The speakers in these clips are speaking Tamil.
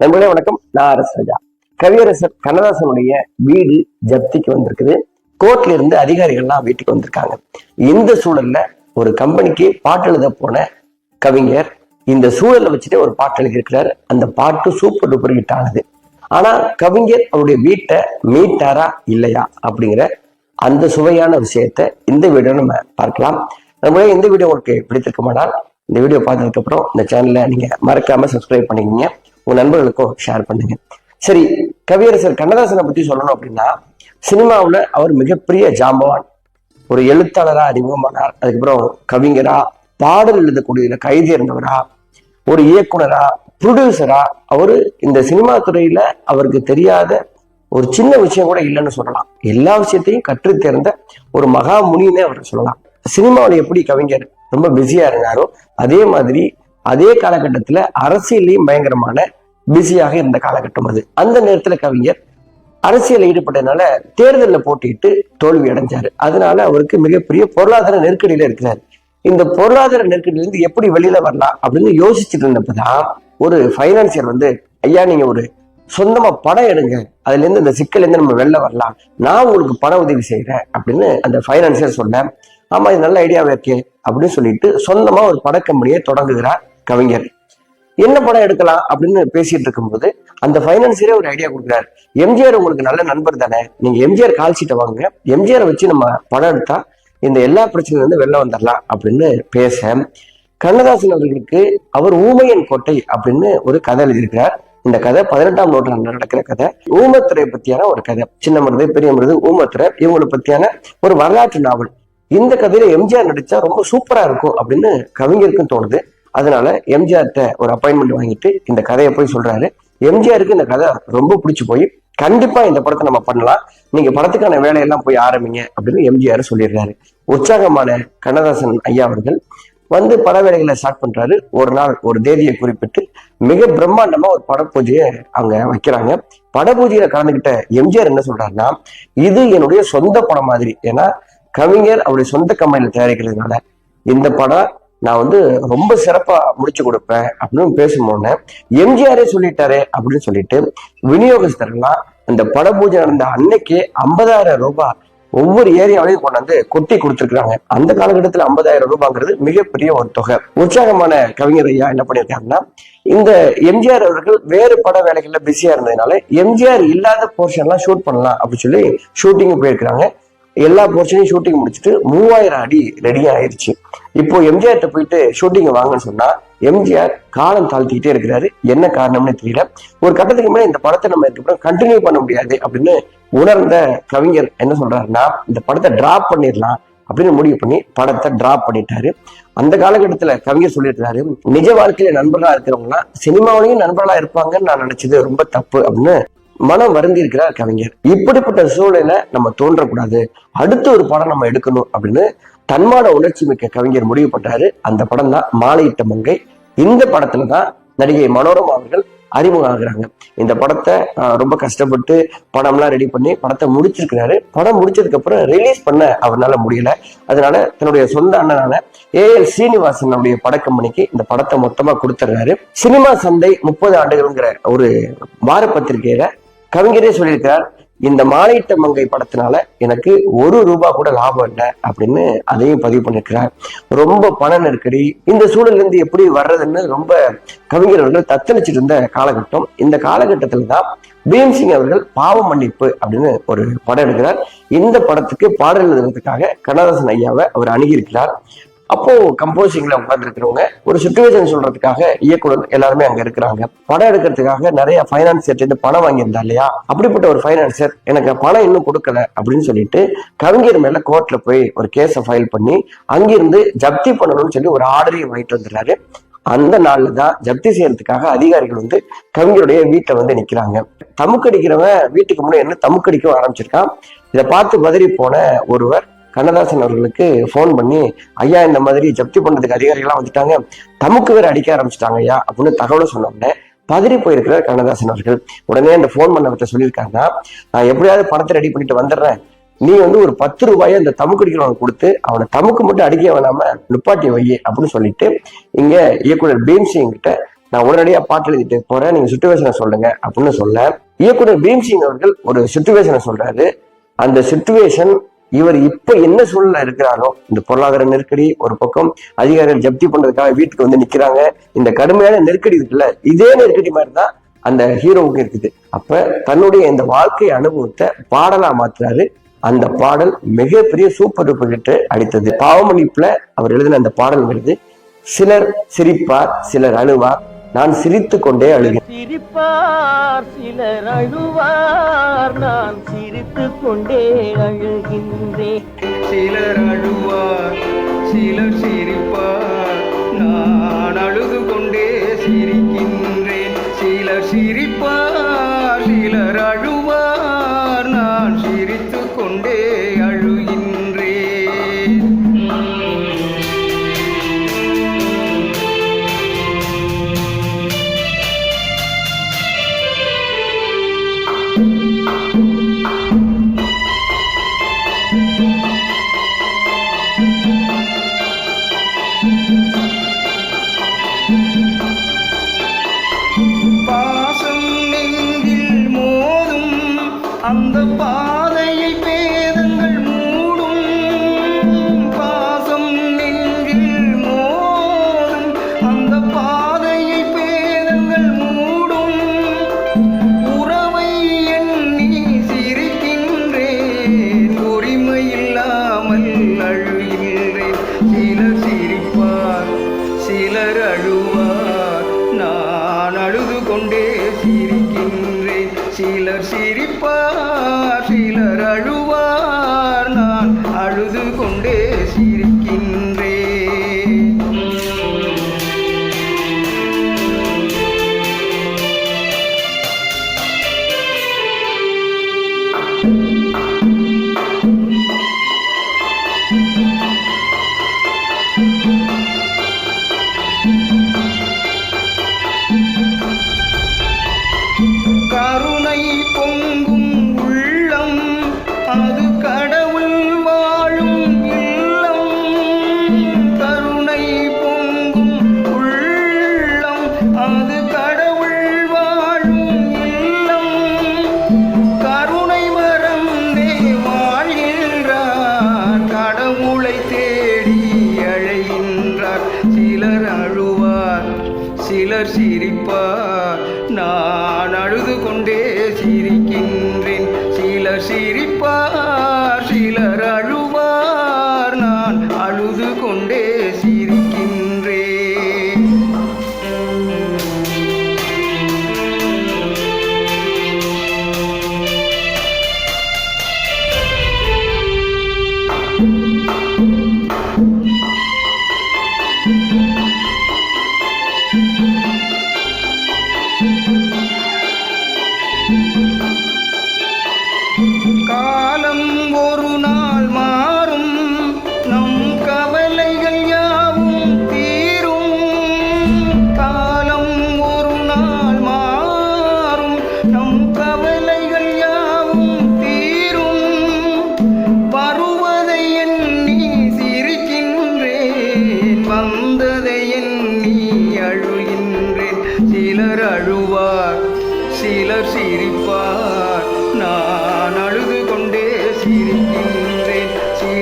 நம்மளே வணக்கம். நான் அரசு ராஜா. கவியரசர் கண்ணதாசனுடைய வீடு ஜப்திக்கு வந்திருக்குது. கோர்ட்ல இருந்து அதிகாரிகள்லாம் வீட்டுக்கு வந்திருக்காங்க. இந்த சூழல்ல ஒரு கம்பெனிக்கு பாட்டு எழுத போன கவிஞர் இந்த சூழலை வச்சுட்டு ஒரு பாட்டு எழுதியிருக்கிறார். அந்த பாட்டு சூப்பர் டூப்பர் ஹிட் ஆனது. ஆனா கவிஞர் அவருடைய வீட்டை மீட்டாரா இல்லையா அப்படிங்கிற அந்த சுவையான விஷயத்த இந்த வீடியோ நம்ம பார்க்கலாம். நம்மளே இந்த வீடியோ உங்களுக்கு பிடித்திருக்குமானால் இந்த வீடியோ பார்த்ததுக்கு அப்புறம் இந்த சேனலை நீங்க மறக்காம சப்ஸ்கிரைப் பண்ணிக்கங்க. உங்க நண்பர்களுக்கும் ஷேர் பண்ணுங்க. சரி கவியரசர் கண்ணதாசனை பத்தி சொல்லணும் அப்படின்னா சினிமாவில் அவர் மிகப்பெரிய ஜாம்பவான். ஒரு எழுத்தாளராக அறிமுகமானார். அதுக்கப்புறம் கவிஞரா பாடல் எழுதக்கூடிய கைதி இருந்தவரா ஒரு இயக்குனரா ப்ரொடியூசரா அவர் இந்த சினிமா துறையில அவருக்கு தெரியாத ஒரு சின்ன விஷயம் கூட இல்லைன்னு சொல்லலாம். எல்லா விஷயத்தையும் கற்று தேர்ந்த ஒரு மகா முனினே அவர் சொல்லலாம். சினிமாவில் எப்படி கவிஞர் ரொம்ப பிஸியா இருந்தாரோ அதே மாதிரி அதே காலகட்டத்துல அரசியலையும் பயங்கரமான பிஸியாக இருந்த காலகட்டம் அது. அந்த நேரத்துல கவிஞர் அரசியல் ஈடுபட்டதுனால தேர்தலில் போட்டியிட்டு தோல்வி அடைஞ்சாரு. அதனால அவருக்கு மிகப்பெரிய பொருளாதார நெருக்கடியில இருக்கிறார். இந்த பொருளாதார நெருக்கடியிலிருந்து எப்படி வெளியில வரலாம் அப்படின்னு யோசிச்சுட்டு இருந்தப்பதான் ஒரு ஃபைனான்சியர் வந்து ஐயா நீங்க ஒரு சொந்தமா படம் எடுங்க. அதுல இருந்து இந்த சிக்கல்ல இருந்து நம்ம வெளில வரலாம். நான் உங்களுக்கு பண உதவி செய்யறேன் அப்படின்னு அந்த ஃபைனான்சியர் சொன்னேன் ஆமா இது நல்ல ஐடியாவே இருக்கே. அப்படின்னு சொல்லிட்டு சொந்தமா ஒரு பட கம்பெனியை தொடங்குகிறார் கவிஞர். என்ன படம் எடுக்கலாம் அப்படின்னு பேசிட்டு இருக்கும்போது அந்த ஃபைனான்சியரே ஒரு ஐடியா கொடுக்குறாரு. எம்ஜிஆர் உங்களுக்கு நல்ல நண்பர் தானே? நீங்க எம்ஜிஆர் கால் சீட்டை வாங்க எம்ஜிஆர் வச்சு நம்ம படம் எடுத்தா இந்த எல்லா பிரச்சனையில இருந்து வெளில வந்துடலாம் அப்படின்னு பேச கண்ணதாசன் அவர்களுக்கு அவர் ஊமையன் கோட்டை அப்படின்னு ஒரு கதை எழுதியிருக்கிறார். இந்த கதை பதினெட்டாம் நூற்றாண்டு நடக்கிற கதை. ஊமத்துறை பத்தியான ஒரு கதை. சின்ன மருது பெரிய மருது ஊமத்துறை. இவங்களை பத்தியான ஒரு வரலாற்று நாவல். இந்த கதையில எம்ஜிஆர் நடிச்சா ரொம்ப சூப்பரா இருக்கும் அப்படின்னு கவிஞருக்கும் தோணுது. அதனால எம்ஜிஆர்ட்ட ஒரு அப்பாயின்மெண்ட் வாங்கிட்டு இந்த கதையை போய் சொல்றாரு. எம்ஜிஆருக்கு இந்த கதை ரொம்ப பிடிச்சு போய் கண்டிப்பா இந்த படத்தை நம்ம பண்ணலாம். நீங்க படத்துக்கான வேலையெல்லாம் போய் ஆரம்பிங்க அப்படின்னு எம்ஜிஆர் சொல்லிடுறாரு. உற்சாகமான கண்ணதாசன் ஐயா அவர்கள் வந்து பட வேலைகளை ஸ்டார்ட் பண்றாரு. ஒரு நாள் ஒரு தேதியை குறிப்பிட்டு மிக பிரம்மாண்டமா ஒரு பட பூஜையை அவங்க வைக்கிறாங்க. பட பூஜையில கலந்துகிட்ட எம்ஜிஆர் என்ன சொல்றாருன்னா இது என்னுடைய சொந்த படம் மாதிரி. ஏன்னா கவிஞர் அவருடைய சொந்த கம்பெனியில் தயாரிக்கிறதுனால இந்த படம் நான் வந்து ரொம்ப சிறப்பா முடிச்சு கொடுப்பேன் அப்படின்னு பேசும்போது எம்ஜிஆரே சொல்லிட்டாரே அப்படின்னு சொல்லிட்டு விநியோகஸ்தர்கள்லாம் அந்த பட பூஜை நடந்த அன்னைக்கு ஐம்பதாயிரம் ரூபாய் ஒவ்வொரு ஏரியாவிலையும் கொண்டாந்து கொட்டி கொடுத்துருக்காங்க அந்த காலகட்டத்தில் ஐம்பதாயிரம் ரூபாங்கிறது மிகப்பெரிய ஒரு தொகை. உற்சாகமான கவிஞர் ஐயா என்ன பண்ணியிருக்காங்கன்னா இந்த எம்ஜிஆர் அவர்கள் வேறு பட வேலைகள்ல பிஸியா இருந்ததுனால எம்ஜிஆர் இல்லாத போர்ஷன்லாம் ஷூட் பண்ணலாம் அப்படின்னு சொல்லி ஷூட்டிங்கும் போயிருக்கிறாங்க. எல்லா போர்ஷனையும் ஷூட்டிங் முடிச்சுட்டு மூவாயிரம் அடி ரெடி ஆயிடுச்சு இப்போ எம்ஜிஆர்ட்ட போயிட்டு ஷூட்டிங் வாங்கன்னு சொன்னா எம்ஜிஆர் காலம் தாழ்த்திக்கிட்டே இருக்கிறாரு. என்ன காரணம்னு தெரியல. ஒரு கட்டத்துக்கு மேலே இந்த படத்தை நம்ம இதுக்கப்புறம் கண்டினியூ பண்ண முடியாது அப்படின்னு உணர்ந்த கவிஞர் என்ன சொல்றாருன்னா இந்த படத்தை டிராப் பண்ணிடலாம் அப்படின்னு முடிவு பண்ணி படத்தை டிராப் பண்ணிட்டாரு. அந்த காலகட்டத்துல கவிஞர் சொல்லியிருக்காரு நிஜ வாழ்க்கையில நண்பர்களா இருக்கிறவங்களாம் சினிமாவிலையும் நண்பர்களா இருப்பாங்கன்னு நான் நினைச்சது ரொம்ப தப்பு அப்படின்னு மனம் வருந்தி இருக்கிறார் கவிஞர். இப்படிப்பட்ட சூழ்நிலை நம்ம தோன்றக்கூடாது. அடுத்த ஒரு படம் நம்ம எடுக்கணும் அப்படின்னு தன்மான உணர்ச்சி மிக்க கவிஞர் முடிவு பண்றாரு. அந்த படம் தான் மாலையிட்ட மங்கை. இந்த படத்துல தான் நடிகை மனோரமா அவர்கள் அறிமுகம் ஆகுறாங்க. இந்த படத்தை ஆஹ், ரொம்ப கஷ்டப்பட்டு படம்லாம் ரெடி பண்ணி படத்தை முடிச்சிருக்கிறாரு. படம் முடிச்சதுக்கு அப்புறம் ரிலீஸ் பண்ண அவரால் முடியல. அதனால தன்னுடைய சொந்த அண்ணனான ஏஎல் சீனிவாசன் அவருடைய படக்கம்பெனிக்கு இந்த படத்தை மொத்தமா கொடுத்துடுறாரு. சினிமா சந்தை முப்பது ஆண்டுகள்ங்கிற ஒரு வார பத்திரிகையில கவிஞரே சொல்லியிருக்கிறார் இந்த மாலையிட்ட மங்கை படத்தினால எனக்கு ஒரு ரூபா கூட லாபம் இல்லை அப்படின்னு அதையும் பதிவு பண்ணிருக்கிறார் ரொம்ப பண நெருக்கடி இந்த சூழல்ல இருந்து எப்படி வர்றதுன்னு ரொம்ப கவிஞர் அவர்கள் தத்தளிச்சிட்டு இருந்த காலகட்டம். இந்த காலகட்டத்தில் தான் பீம்சிங் அவர்கள் பாவ மன்னிப்பு அப்படின்னு ஒரு படம் எடுக்கிறார். இந்த படத்துக்கு பாடல் எழுதுறதுக்காக கண்ணதாசன் ஐயாவை அவர் அணுகியிருக்கிறார். அப்போ கம்போசிங்ல உட்காந்துருக்கிறவங்க ஒரு சுச்சுவேஷன் சொல்றதுக்காக இயக்குனர் எல்லாருமே அங்க இருக்கிறாங்க. படம் எடுக்கிறதுக்காக நிறைய பைனான்சியர் இருந்து பணம் வாங்கியிருந்தா இல்லையா? அப்படிப்பட்ட ஒரு ஃபைனான்சியர் எனக்கு பணம் இன்னும் கொடுக்கல அப்படின்னு சொல்லிட்டு கவிஞர் மேல கோர்ட்ல போய் ஒரு கேஸை ஃபைல் பண்ணி அங்கிருந்து ஜப்தி பண்ணணும்னு சொல்லி ஒரு ஆர்டரையும் வாங்கிட்டு வந்துடுறாரு. அந்த நாள்ல தான் ஜப்தி செய்யறதுக்காக அதிகாரிகள் வந்து கவிஞருடைய வீட்டை வந்து நிக்கிறாங்க. தமுக்கடிக்கிறவன் வீட்டுக்கு முன்னாடி என்ன தமுக்கடிக்கவும் ஆரம்பிச்சிருக்கான்? இதை பார்த்து பதறி போன ஒருவர் கண்ணதாசன் அவர்களுக்கு ஃபோன் பண்ணி ஐயா இந்த மாதிரி ஜப்தி பண்ணுறதுக்கு அதிகாரிகள்லாம் வந்துட்டாங்க. தமுக்கு வேற அடிக்க ஆரம்பிச்சிட்டாங்க ஐயா அப்படின்னு தகவலை சொன்ன பதறி போயிருக்கிறார் கண்ணதாசன் அவர்கள். உடனே அந்த ஃபோன் பண்ணவர்கிட்ட சொல்லியிருக்காங்கன்னா நான் எப்படியாவது பணத்தை ரெடி பண்ணிட்டு வந்துடுறேன். நீ வந்து ஒரு பத்து ரூபாயை அந்த தமுக்கு அடிக்கிறவங்க கொடுத்து அவனை தமுக்கு மட்டும் அடிக்க வேணாம நுப்பாட்டி வை அப்படின்னு சொல்லிட்டு இங்க இயக்குனர் பீம்சிங் கிட்ட நான் உடனடியா பாட்டு எழுதிட்டு போறேன். நீங்க சுச்சுவேஷனை சொல்லுங்க அப்படின்னு சொல்ல இயக்குனர் பீம்சிங் அவர்கள் ஒரு சுச்சுவேஷனை சொல்றாரு. அந்த சுச்சுவேஷன் இவர் இப்ப என்ன சூழ்நிலை இருக்கிறாரோ இந்த பொருளாதார நெருக்கடி ஒரு பக்கம் அதிகாரிகள் ஜப்தி பண்றதுக்காக வீட்டுக்கு வந்து நிக்கிறாங்க. இந்த கடுமையான நெருக்கடி இருக்குல்ல இதே நெருக்கடி மாதிரி தான் அந்த ஹீரோவுக்கு இருக்குது. அப்ப தன்னுடைய இந்த வாழ்க்கை அனுபவத்தை பாடலா மாத்துறாரு. அந்த பாடல் மிகப்பெரிய சூப்பர் டூப்பர் ஹிட் அடித்தது. பாவமளிப்புல அவர் எழுதின அந்த பாடல் வருது சிலர் சிரிப்பார் சிலர் அழுவார். நான் சிரித்து கொண்டே அழுகிறேன். சிரிப்பார் சிலர் அழுவார் நான் சிரித்துக் கொண்டே அழுகின்றேன். சிலர் அழுவார் சிலர் சிரிப்பார் நான் அழுது கொண்டே சிரிக்கின்றேன். சிலர் சிரிப்பார்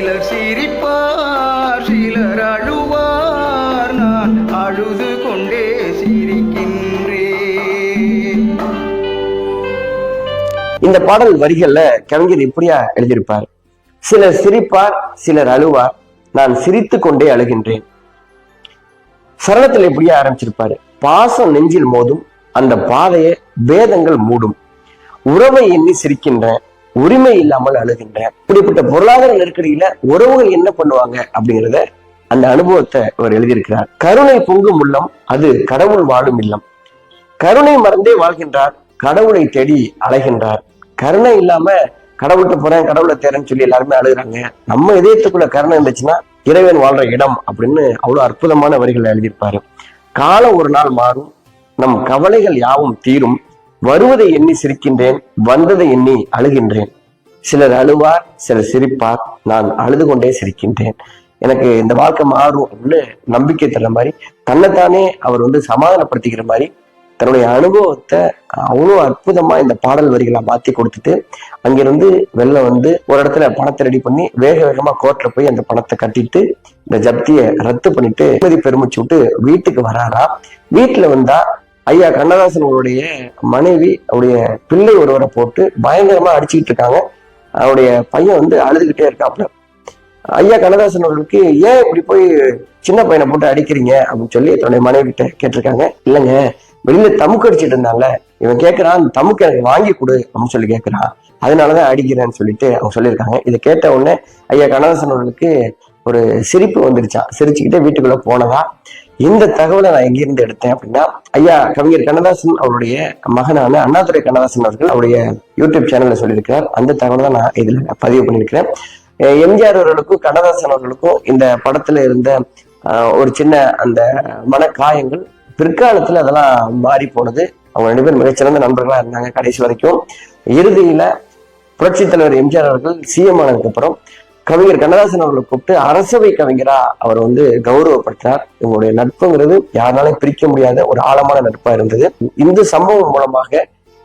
சிலர் சிரிப்பார் சிலர் அழுவார். நான் அழுது கொண்டே சிரிக்கின்றேன். இந்த பாடல் வரிகள்ல கவிஞர் இப்படியா எழுதியிருப்பார்? சிலர் சிரிப்பார் சிலர் அழுவார். நான் சிரித்து கொண்டே அழுகின்றேன். சரணத்துல எப்படியா ஆரம்பிச்சிருப்பாரு? பாசம் நெஞ்சில் மோதும் அந்த பாதையை வேதங்கள் மூடும். உறவை எண்ணி சிரிக்கின்றேன். உரிமை இல்லாமல் அழுகின்றேன் இப்படிப்பட்ட பொருளாதார நெருக்கடியில உறவுகள் என்ன பண்ணுவாங்க அப்படிங்கிறத அந்த அனுபவத்தை அவர் எழுதியிருக்கிறார். கருணை பொங்கும் உள்ளம் அது கடவுள் வாழும் இல்லம். கருணை மறந்தே வாழ்கின்றார் கடவுளை தேடி அலைகின்றார். கருணை இல்லாம கடவுள்கிட்ட போறேன் கடவுளை தேரன்னு சொல்லி எல்லாருமே அழுகுறாங்க. நம்ம இதயத்துக்குள்ள கருணை இருந்துச்சுன்னா இறைவன் வாழ்ற இடம் அப்படின்னு அவ்வளவு அற்புதமான வரிகளை எழுதியிருப்பாரு. காலம் ஒரு நாள் மாறும் நம் கவலைகள் யாவும் தீரும் வருவதை எண்ணி சிரிக்கின்றேன் வந்ததை எண்ணி அழுகின்றேன். சிலர் அழுவார் சிலர் சிரிப்பார் நான் அழுது கொண்டே சிரிக்கின்றேன். எனக்கு இந்த வாழ்க்கை மாறும் அப்படின்னு நம்பிக்கை தர்ற மாதிரி தன்னைத்தானே அவர் வந்து சமாதானப்படுத்திக்கிற மாதிரி தன்னுடைய அனுபவத்தை அவ்வளோ அற்புதமா இந்த பாடல் வரிகளை மாத்தி கொடுத்துட்டு அங்கிருந்து வெளில வந்து ஒரு இடத்துல பணத்தை ரெடி பண்ணி வேக வேகமா கோர்ட்ல போய் அந்த பணத்தை கட்டிட்டு இந்த ஜப்தியை ரத்து பண்ணிட்டு பெருமிச்சு விட்டு வீட்டுக்கு வராரா? வீட்டுல வந்தா ஐயா கண்ணதாசன் அவருடைய மனைவி அவருடைய பிள்ளை ஒருவரை போட்டு பயங்கரமா அடிச்சுக்கிட்டு இருக்காங்க. அவருடைய பையன் வந்து அழுதுகிட்டே இருக்காப்புல. ஐயா கண்ணதாசன் அவர்களுக்கு ஏன் இப்படி போய் சின்ன பையனை போட்டு அடிக்கிறீங்க? அப்படின்னு சொல்லி தன்னுடைய மனைவி கிட்ட கேட்டிருக்காங்க. இல்லைங்க வெளியில தமுக்கு அடிச்சிட்டு இருந்தாங்கல்ல இவன் கேட்கறான் அந்த தமுக்கு எனக்கு வாங்கி கொடு அப்படின்னு சொல்லி கேட்கிறான் அதனாலதான் அடிக்கிறேன்னு சொல்லிட்டு அவங்க சொல்லியிருக்காங்க. இதை கேட்ட உடனே ஐயா கண்ணதாசன் அவர்களுக்கு ஒரு சிரிப்பு வந்துருச்சான் சிரிச்சுக்கிட்டே வீட்டுக்குள்ள போனதா? இந்த தகவலை நான் எங்கிருந்து எடுத்தேன் அப்படின்னா ஐயா கவிஞர் கண்ணதாசன் அவருடைய மகனான அண்ணாதுரை கண்ணதாசன் அவர்கள் அவருடைய யூடியூப் சேனல்ல சொல்லியிருக்கிறார். அந்த தகவலை தான் நான் இதுல பதிவு பண்ணியிருக்கிறேன். எம்ஜிஆர் அவர்களுக்கும் கண்ணதாசன் அவர்களுக்கும் இந்த படத்துல இருந்த அஹ், ஒரு சின்ன அந்த மன காயங்கள் பிற்காலத்துல அதெல்லாம் மாறி போனது. அவங்க ரெண்டு பேரும் மிகச்சிறந்த நண்பர்களா இருந்தாங்க கடைசி வரைக்கும். இறுதியில புரட்சி தலைவர் எம்ஜிஆர் அவர்கள் சிஎம் ஆனதுக்கு அப்புறம் கவிஞர் கண்ணதாசன் அவர்களை கூப்பிட்டு அரசவை கவிஞரா அவர் வந்து கௌரவப்படுத்தினார் இவங்களுடைய நட்புங்கிறது யாராலையும் பிரிக்க முடியாத ஒரு ஆழமான நட்பா இருந்தது. இந்த சம்பவம் மூலமாக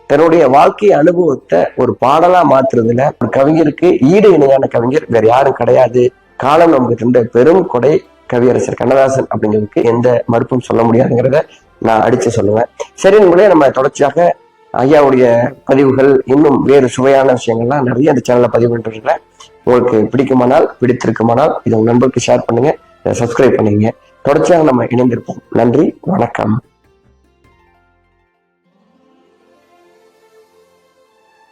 தன்னுடைய வாழ்க்கை அனுபவத்தை ஒரு பாடலா மாத்துறதுல ஒரு கவிஞருக்கு ஈடு இணையான கவிஞர் வேற யாரும் கிடையாது. காலம் நமக்கு தந்த பெரும் கொடை கவியரசர் கண்ணதாசன் அப்படிங்கிறதுக்கு எந்த மறுப்பும் சொல்ல முடியாதுங்கிறத நான் அடிச்சு சொல்லுவேன். சரி உங்களே நம்ம தொடர்ச்சியாக ஐயாவுடைய பதிவுகள் இன்னும் வேறு சுவையான விஷயங்கள்லாம் நிறைய அந்த சேனல்ல பதிவு பண்ணிட்டு இருக்கிறேன் உங்களுக்கு பிடிக்குமானால் பிடித்திருக்குமானால் இதை உங்கள் நண்பருக்கு ஷேர் பண்ணுங்க. சப்ஸ்கிரைப் பண்ணுங்க. தொடர்ச்சியாக நம்ம இணைந்திருப்போம். நன்றி வணக்கம்.